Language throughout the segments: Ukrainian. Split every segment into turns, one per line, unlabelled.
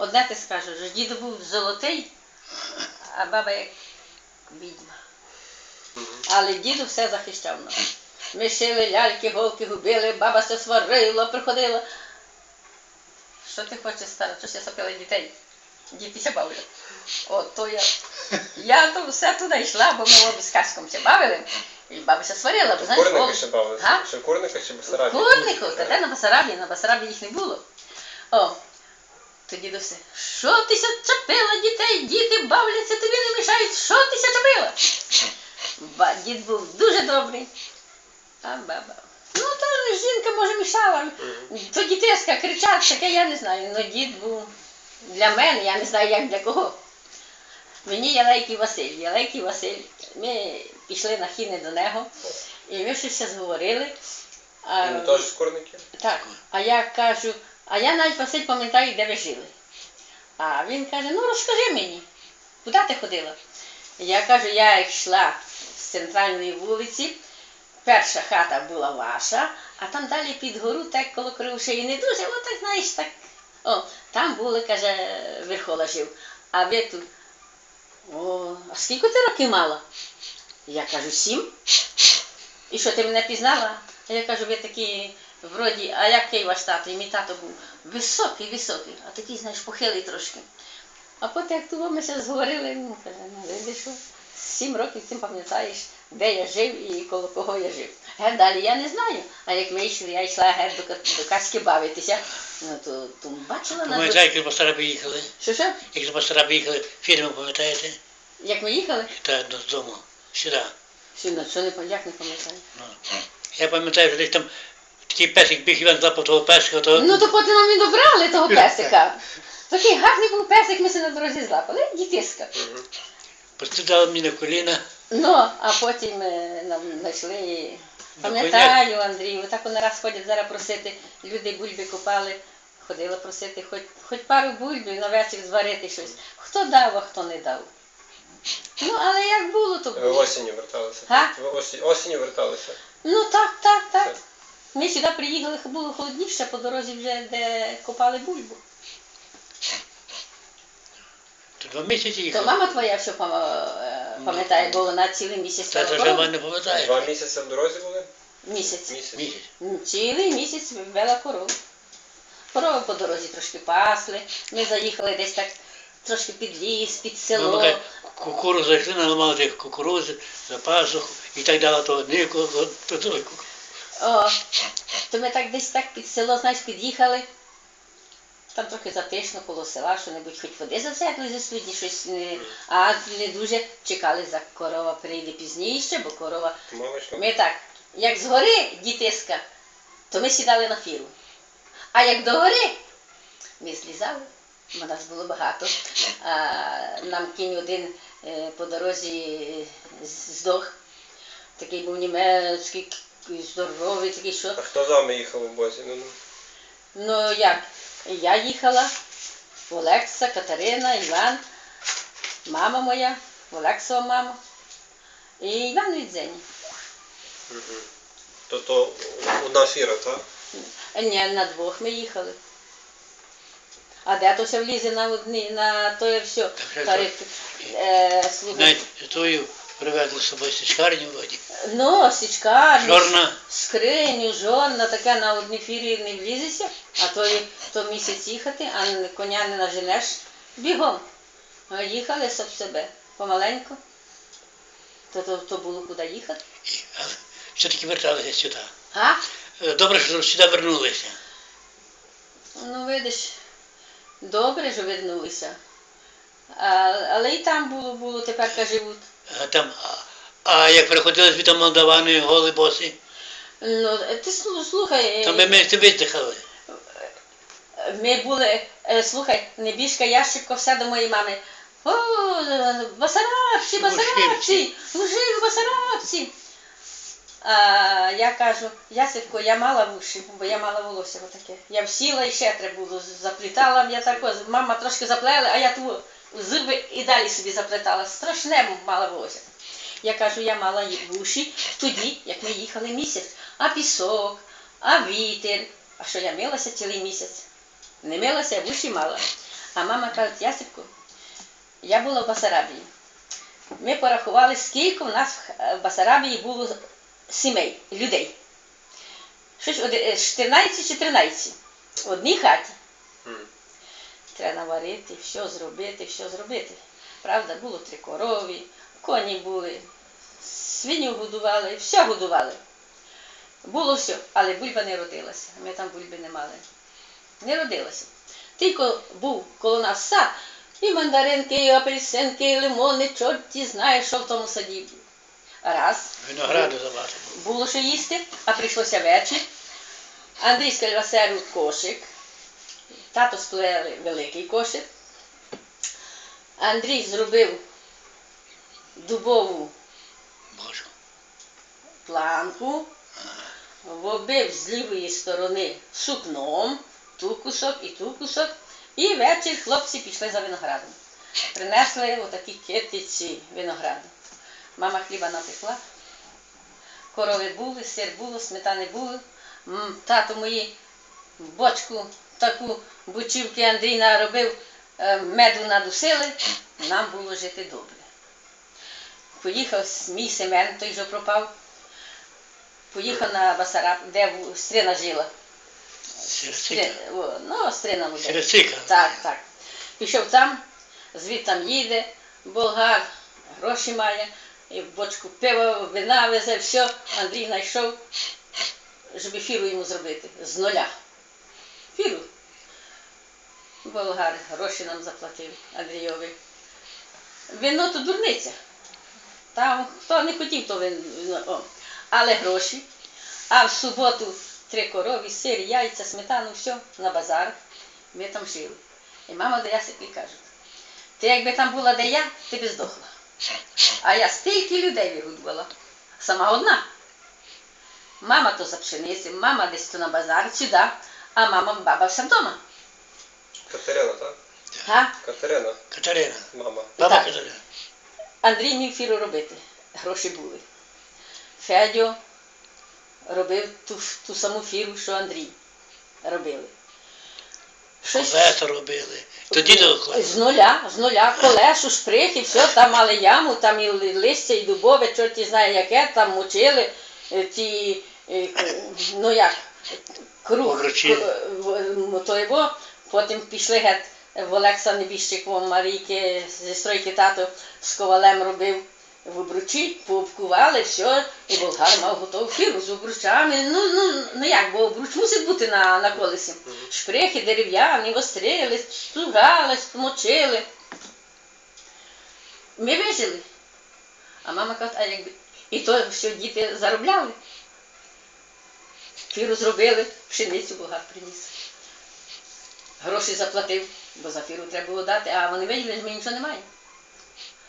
Одне ти скажеш, що дідо був золотий, а баба як відьма. Але діду все захищав нас. Ми шили ляльки, голки губили, баба все сварила, приходила. Що ти хочеш стара? Що я сопила дітей? Дітися бавлять. От то я. Я то все туди йшла, бо ми з каском все бавили. І бабуся сварила, бо знаєш,
Курника ще бавилися?
Га?
Ще курника чи Бесарабі?
Курнику, та де на Басарабі, на Басарабі їх не було. О, тоді до все. Що ти ся чепила дітей? Діти бавляться, тобі не мішають. Що ти ся чепила? Ба, дід був дуже добрий. А баба. Ну, то жінка може мішала. То дітеска кричать, таке я не знаю. Ну дід був для мене, я не знаю, як для кого. Мені Ялейкий Василь. Ялейкий Василь. Ми пішли на хіни до нього, і ми щось зговорили. А,
Він теж з курників?
так, а я кажу, а я навіть Василь пам'ятаю, де ви жили. А він каже, ну розкажи мені, куди ти ходила? Я кажу, я йшла з центральної вулиці, перша хата була ваша, а там далі під гору, так коло кривошеї, не дуже, от так знаєш, так. О, там були, каже, Верхола жив. А ви тут. О, а скільки ти років мала? Я кажу, сім. І що ти мене пізнала? А я кажу, ви такі вроді, а який ваш тато? І мій тато був високий, високий, а такий, знаєш, похилий трошки. А потім, як того ми ще зговорили, він каже, ну видиш, сім років цим пам'ятаєш, де я жив і коло кого я жив. Ге, далі я не знаю. А як ми йшли, я йшла ге, до, до качки бавитися, ну то, то бачила на
Пам'ятаєте, як з Басараби їхали?
Що що?
Як з Басараби їхали, фільми пам'ятаєте?
Як ми їхали?
Та додому, сюди.
Ну, що не, як не пам'ятаю.
Ну. Я пам'ятаю, що десь там такий песик біг Іван злапав того песика, то
Ну то потім нам і добрали того песика. Такий гарний був песик, ми се на дорозі злапали, дітиська.
постидав мені на коліна.
Ну, а потім е, нам знайшли. Пам'ятаю, Андрію, так вони раз ходять зараз просити, люди бульби купали, ходила просити хоч, хоч пару бульбів на вечір зварити щось. Хто дав, а хто не дав. Ну, але як було, то
Ви осінню верталися?
Га?
Ви осінню верталися?
Ну так, так, так. Ми сюди приїхали, було холодніше, по дорозі вже де копали бульбу.
То два місяці
То
їхали.
мама твоя що пам- е, пам'ятає, бо вона цілий місяць
Та це вже
корову.
не пам'ятає.
Два місяці в дорозі були?
Місяць.
Місяць.
Місяць.
Ну, Цілий місяць вела корову. Корови по дорозі трошки пасли. Ми заїхали десь так трошки під ліс, під село.
Мама каже, кукуру зайшли, наламали тих кукурузи, за пазуху і так далі, то одні, ку- то другі.
О, то ми так десь так під село, знаєш, під'їхали. Там трохи затишно коло села, що-небудь хоч води засекли зі студні, щось не, а не дуже чекали за корова прийде пізніше, бо корова? Ми так, як згори дітиська, то ми сідали на фіру. А як до гори, ми злізали, бо нас було багато. А нам кінь один е, по дорозі е, здох. Такий був німецький, к- здоровий, такий що.
А хто з вами їхав у бозі? Ну, ну.
Ну як, я їхала, Олекса, Катерина, Іван, мама моя, Олексова мама і Іван від Зені.
Мгм. То то одна фіра, так?
Ні, на двох ми їхали. А де то все влізе на одні, на то все.
Так,
Кари- Е, слухай.
Навіть тою привезли з собою січкарню воді.
Ну, січка,
Жорна.
скриню, жорна, таке на одній фірі не влізеся, а то, то місяць їхати, а коня не наженеш бігом. А їхали соб себе помаленьку. То, то, то було куди їхати.
І, але все-таки верталися сюди.
А?
Е, Добре, що сюди вернулися.
Ну, видиш, добре, що вернулися. Але і там було, було, тепер живуть.
А, там, а, а як приходили звідти молдавани, голі боси,
Ну, ти слухай,
там би ми видихали.
ми були, е, слухай, небіжка ящикко все до моєї мами. О, е, басарабці, басарабці, мужик, басарабці. А я кажу, Ясипко, я мала вуші, бо я мала волосся отаке. Я всіла і ще треба було, заплітала, я так, мама трошки заплела, а я ту зуби і далі собі заплетала. Страшне мала волосся. Я кажу, я мала вуші тоді, як ми їхали місяць, а пісок, а вітер. А що я милася цілий місяць? Не милася, а вуші мала. А мама каже, Ясипко, я була в Басарабії. Ми порахували, скільки в нас в Басарабії було сімей, людей. Щось оди- е, 14 чи 13 в одній хаті. Треба наварити, все зробити, все зробити. Правда, було три корові, коні були, свиню годували, все годували. Було все, але бульба не родилася. Ми там бульби не мали. Не родилася. Тільки був коло нас сад, і мандаринки, і апельсинки, і лимони, чорті знає, що в тому саді. Раз.
Винограду забагато.
Було що їсти, а прийшлося вечір. Андрій сказав серу кошик. Тато сплели великий кошик. Андрій зробив дубову планку, вобив з лівої сторони сукном, ту кусок і ту кусок. І вечір хлопці пішли за виноградом. Принесли отакі китиці винограду. Мама хліба напекла, корови були, сир було, сметани було. М, Тато мої бочку таку бучівки Андрій наробив, е, меду надусили, нам було жити добре. Поїхав мій Семен, той що пропав, поїхав на Басараб, де Стрина жила.
Серцика.
Стри- о, Ну, Стрина буде. Так, так. Пішов там, звідтам їде, болгар, гроші має, і бочку пива, вина везе, все. Андрій знайшов, щоб фіру йому зробити з нуля. Болгар гроші нам заплатив Андрійові. Вино то дурниця. Там хто не хотів, то вино. О. Але гроші. А в суботу три корові, сир, яйця, сметану, все на базар. Ми там жили. І мама до Ясики каже, ти якби там була де я, ти б здохла. А я стільки людей вигодувала. Сама одна. Мама то за пшениці, мама десь то на базар, сюди, а мама баба все вдома.
Катерина, так?
Га?
Катерина,
Катерина.
мама.
Баба
Так.
Катерина.
Андрій міг фіру робити. Гроші були. Федьо робив ту, ж- ту саму фіру, що Андрій робили. Щось
Колеса робили. Тоді до
з нуля, з нуля, колесу, шприхи, все, там мали яму, там і ли- листя, і дубове, чорті знає яке, там мочили е, ті, е, к- ну як, круг,
Обручі.
к- в- м, то його, потім пішли геть в Олекса Небіжчиком, Марійки, зі стройки тато з ковалем робив в обручі, пообкували, все, і болгар мав готову фіру з обручами. Ну, ну, ну як, бо обруч мусить бути на, на колесі. Шприхи дерев'яні, вострили, стугали, мочили. Ми вижили. А мама каже, а якби. І то, що діти заробляли. Фіру зробили, пшеницю болгар приніс. Гроші заплатив, бо за фіру треба було дати, а вони виділи, що ми нічого не маємо.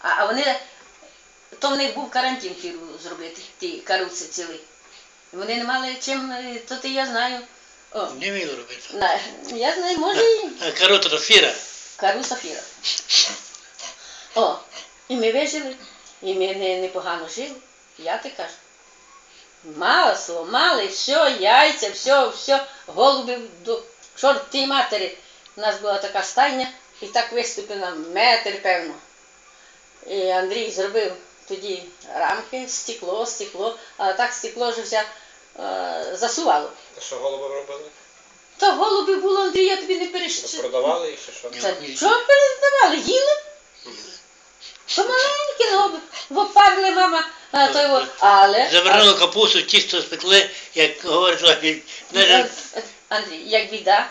А, а вони, то в них був карантин фіру зробити, ті каруці цілі. Вони не мали чим, е, то ти я знаю. О,
Не вміли робити.
на, я знаю, може і
А Корота то фіра.
кару сафіра. О, і ми вижили, і ми не, непогано жили. Я ти кажу. Масло, мали, все, яйця, все, все, голуби до чорти матері. У нас була така стайня, і так виступила метр, певно. І Андрій зробив тоді рамки, стекло, стекло, але так стекло вже все е, засувало.
А що голуби робили?
То голуби було, Андрій, я тобі не
Ну. Продавали ще що?
Та що передавали? Їли? То маленькі, ну, вопарили мама, а, то його, але...
Завернули капусту, тісто спекли, як говорить, Лапін.
Е, е, Андрій, як біда,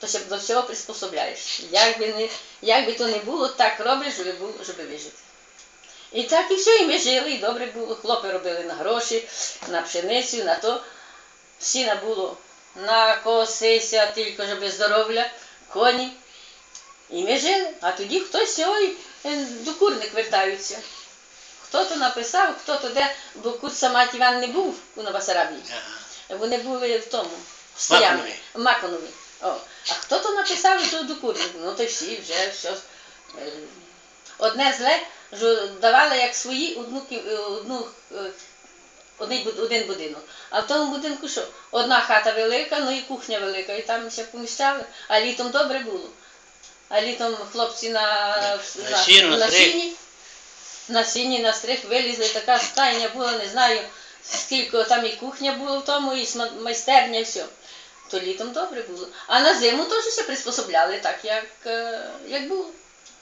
то ще до всього приспособляєш. Як би, не, як би то не було, так роблиш, щоб, було, щоб вижити. І так і все, і ми жили, і добре було. Хлопи робили на гроші, на пшеницю, на то. Сіна було на косися, тільки щоб здоров'я, коні. І ми жили. А тоді хтось ой, е, до курник вертаються. Хто то написав, хто то де, бо кут сама Іван не був на Басарабії. Вони були в тому,
Маконові.
Маконові. О. А хто то написав, що до курнику? Ну то всі вже все. Одне зле, що давали як свої одну, е, одну е, один, один будинок. А в тому будинку що? Одна хата велика, ну і кухня велика, і там ще поміщали, а літом добре було. а літом хлопці на,
На сіно, на
на сіні, на сіні, на стрих вилізли, така стайня була, не знаю, скільки там і кухня була в тому, і майстерня, і все. То літом добре було. А на зиму теж все приспособляли так, як, е, як було.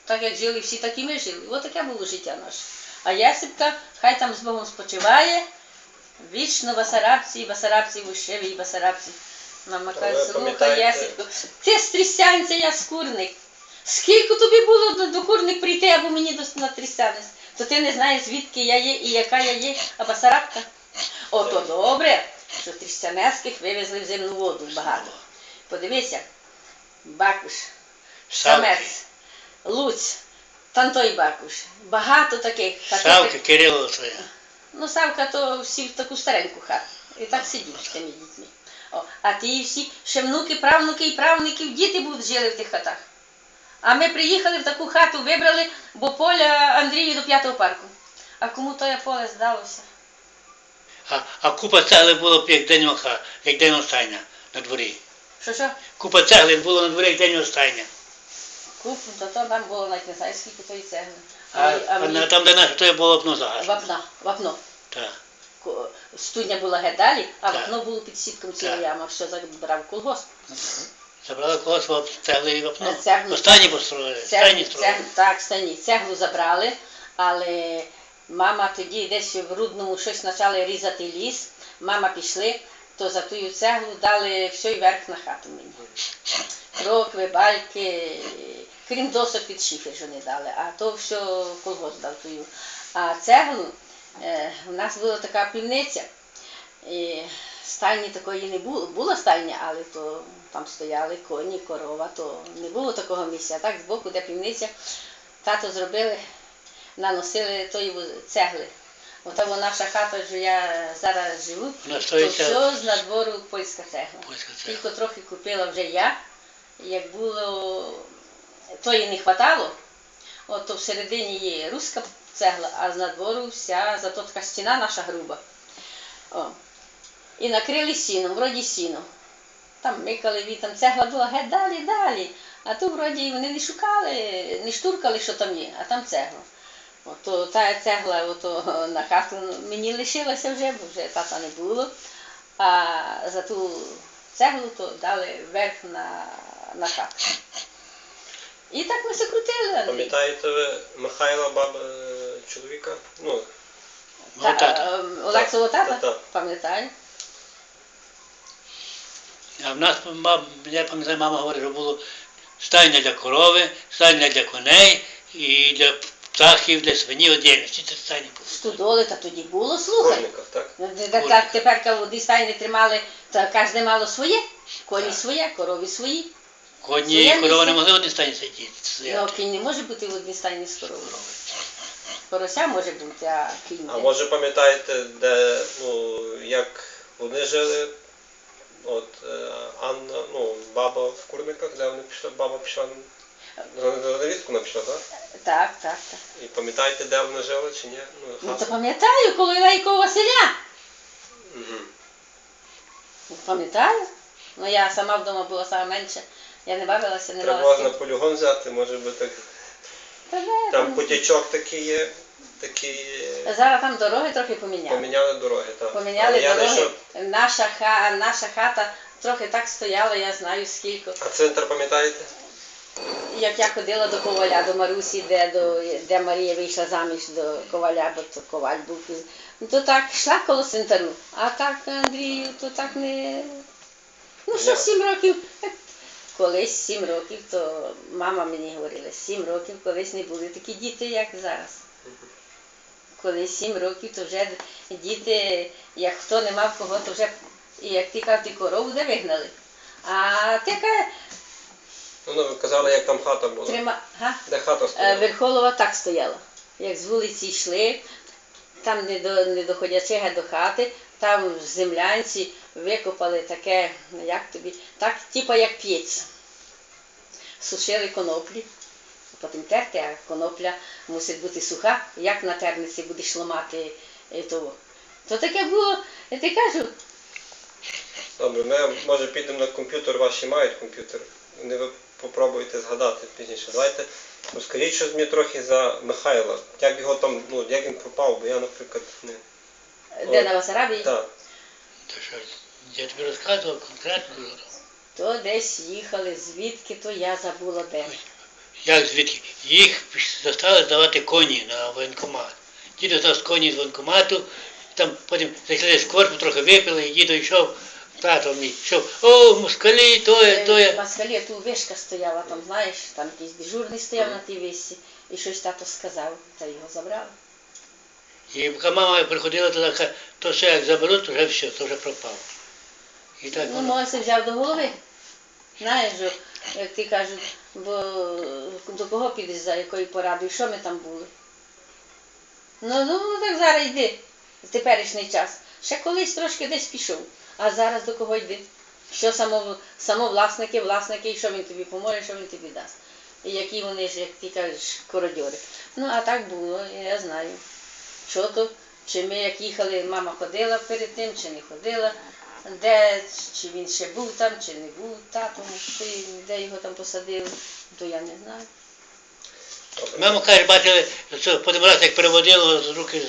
Так як жили всі, так і ми жили. Ось таке було життя наше. А Ясипка, хай там з Богом спочиває, вічно Басарабці, і Басарабці, Вущеві, і Басарабці. Мама каже, слухай, Ясипко, ти з Трістянця, я з курник. Скільки тобі було до, до курник прийти або мені до, на Трістянець? То ти не знаєш, звідки я є і яка я є, а Басарабка? Ото добре, що трістянецьких вивезли в земну воду багато. Подивися, Бакуш, Самець, Луць, Тантой Бакуш. Багато таких. Та
Савка, Кирило це.
Ну, Савка то всі в таку стареньку хату. І так сидіть з тими дітьми. О, а ті всі ще внуки, правнуки і правників, діти будуть жили в тих хатах. А ми приїхали в таку хату, вибрали, бо поля Андрію до п'ятого парку. А кому тоє поле здалося?
А, а купа цегли було б як день оха, як день остання на дворі.
Що що?
Купа цегли було на дворі як день остання.
Куп, то, то там було навіть не знаю, скільки тої цегли.
А,
мені-
а,
мені-
там, де наше, то було окно загажено.
Вапна, вапно.
Так.
Ко- Студня була геть далі, а
Так.
вапно було під сітком ціла
Так.
яма, що забрав колгосп.
Забрали когось в цегли і вапно.
Цеглу.
Останні построїли, останні строїли.
цеглу, так, стані. Цеглу забрали, але мама тоді десь в Рудному щось почали різати ліс. Мама пішли, то за тую цеглу дали все й верх на хату мені. Крокви, бальки, крім досок під шифер, що не дали, а то все колгосп дав тую. А цеглу, е, у нас була така півниця, і стайні такої не було. Була стайня, але то там стояли коні, корова, то не було такого місця. Так збоку, де півниця, тато зробили, наносили тої цегли. Ота наша хата, що я зараз живу, то все з надвору польська цегла.
Польська цегла.
Тільки трохи купила вже я. Як було, тої не хватало, от то всередині є руська цегла, а з надвору вся зато така стіна наша груба. О. І накрили сіном, вроді сіном. Там микали вітам, цегла була геть далі, далі. А тут вроді вони не шукали, не штуркали, що там є, а там цегла. Ото та цегла ото, на хату мені лишилася вже, бо вже тата не було. А за ту цеглу то дали верх на, на хату. І так ми все крутили.
Пам'ятаєте ви Михайла, баба е, чоловіка? Ну,
Та,
тата.
ем, тата?
Так, так.
Пам'ятаю.
А в нас, мам, я пам'ятаю, мама говорить, що було стайня для корови, стайня для коней і для птахів, для свинів отдельно. Всі ці стайні були.
Студоли, та тоді було, слухай.
Корниках, так?
Ну, де- де- Так тепер води стайні тримали, та кожне мало своє. Коні
Так.
своє, корові свої.
Коні
Своє
і корова не
місце.
могли в одній стайні сидіти.
Ну,
стояти.
кінь не може бути в одній стайні з коровою. Порося може бути, а кінь
А
не.
може пам'ятаєте, де, ну, як вони жили? От е, Анна, ну, баба в Курниках, де вони пішли, баба пішла на невістку так?
Так, так, так.
І пам'ятаєте, де вони жили чи ні? Ну,
Ну то пам'ятаю, коли Лайко Василя.
Мгм.
Ну, Пам'ятаю. Ну я сама вдома була саме менше. Я не бавилася, не
Треба
мала з
на
ким.
полігон взяти, може би так.
Та де
Там
там?
потічок такий є, такий. е,
Зараз там дороги трохи поміняли.
Поміняли дороги, так.
Поміняли
Але я
дороги.
знайшов-
Наша, ха, наша хата трохи так стояла, я знаю скільки.
А центр пам'ятаєте?
Як я ходила до коваля, до Марусі, де, до, де Марія вийшла заміж до коваля, бо то коваль був. Ну то так йшла коло центру. А так, Андрію, то так не. Ну що, сім років. Колись сім років, то мама мені говорила, сім років колись не були такі діти, як зараз. Коли сім років, то вже діти, як хто не мав кого, то вже, як ти кажеш, ти корову де вигнали. А ти каже,
Ну, ви казали, як там хата була.
трима. Га?
Де хата
Е,
стояла?
Верхолова так стояла. Як з вулиці йшли, там не, до, не доходячи геть до хати, там в землянці викопали таке, як тобі, так, типа як п'єць. Сушили коноплі, потім терти, а конопля мусить бути суха. Як на терниці будеш ламати е, того. То таке було, я ти кажу,
Добре, ми може підемо на комп'ютер, ваші мають комп'ютер. Попробуєте згадати пізніше. Давайте розкажіть щось мені трохи за Михайла. Як його там, ну як він пропав, бо я, наприклад, не.
Де на Басарабії?
Так.
То що, я тобі розказував конкретно,
То десь їхали, звідки, то я забула де.
як звідки. Їх заставили здавати коні на воєнкомат. Дідо здав з коні з воєнкомату, там потім зайшли з корпу, трохи випили, і дідо йшов, тато мій йшов, о, москалі, то є, то
В
є.
Москалі ту вишка стояла, там, знаєш, там якийсь дежурний стояв на тій вишці, і щось тато сказав, та його забрали.
І поки мама приходила туди, каже, то все як заберуть, то вже все, то вже пропало. І так
Ну,
воно.
це взяв до голови. Знаєш, що, як ти кажуть, бо до кого підеш за якою порадою, що ми там були? Ну, ну так зараз йди, в теперішній час. Ще колись трошки десь пішов, а зараз до кого йди? Що само, само власники, і що він тобі поможе, що він тобі дасть. І які вони ж, як ти кажеш, кородьори. Ну, а так було, я знаю. Що то, чи ми як їхали, мама ходила перед тим, чи не ходила, де, чи він ще був там, чи не був татом, чи де його там посадили, то я не знаю.
Мама каже, бачили, що як переводило з руки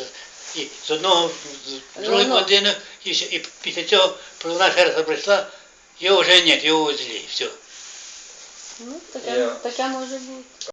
і з одного в другий
Ну, ну.
будинок, і, і після цього вона ще прийшла, його вже нет, його узлі, все.
Ну, таке, таке може бути.